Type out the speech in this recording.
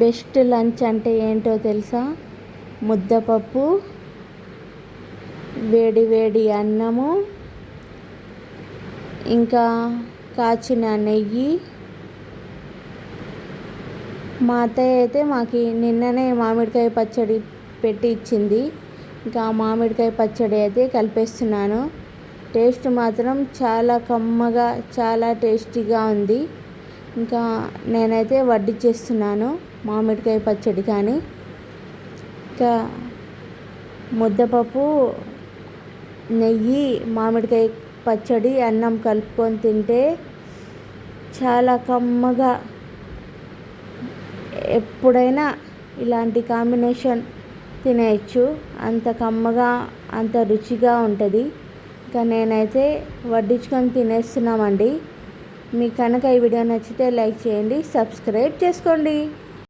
Best lunch అంటే ఏంటో తెలుసా? ముద్దపప్పు వేడి వేడి అన్నము ఇంకా కాచిన నెయ్యి. మా అత్తయ్య అయితే మాకు నిన్ననే మామిడికాయ పచ్చడి పెట్టి ఇచ్చింది. ఇంకా మామిడికాయ పచ్చడి అయితే కలిపేస్తున్నాను. టేస్ట్ మాత్రం చాలా కమ్మగా చాలా టేస్టీగా ఉంది. ఇంకా నేనైతే వడ్డించేస్తున్నాను మామిడికాయ పచ్చడి కానీ. ఇంకా ముద్దపప్పు నెయ్యి మామిడికాయ పచ్చడి అన్నం కలుపుకొని తింటే చాలా కమ్మగా ఎప్పుడైనా ఇలాంటి కాంబినేషన్ తినేయచ్చు. అంత కమ్మగా అంత రుచిగా ఉంటుంది. ఇంకా నేనైతే వడ్డించుకొని తినేస్తున్నామండి. మీకు కనుక ఈ వీడియో నచ్చితే లైక్ చేయండి సబ్స్క్రైబ్ చేసుకోండి.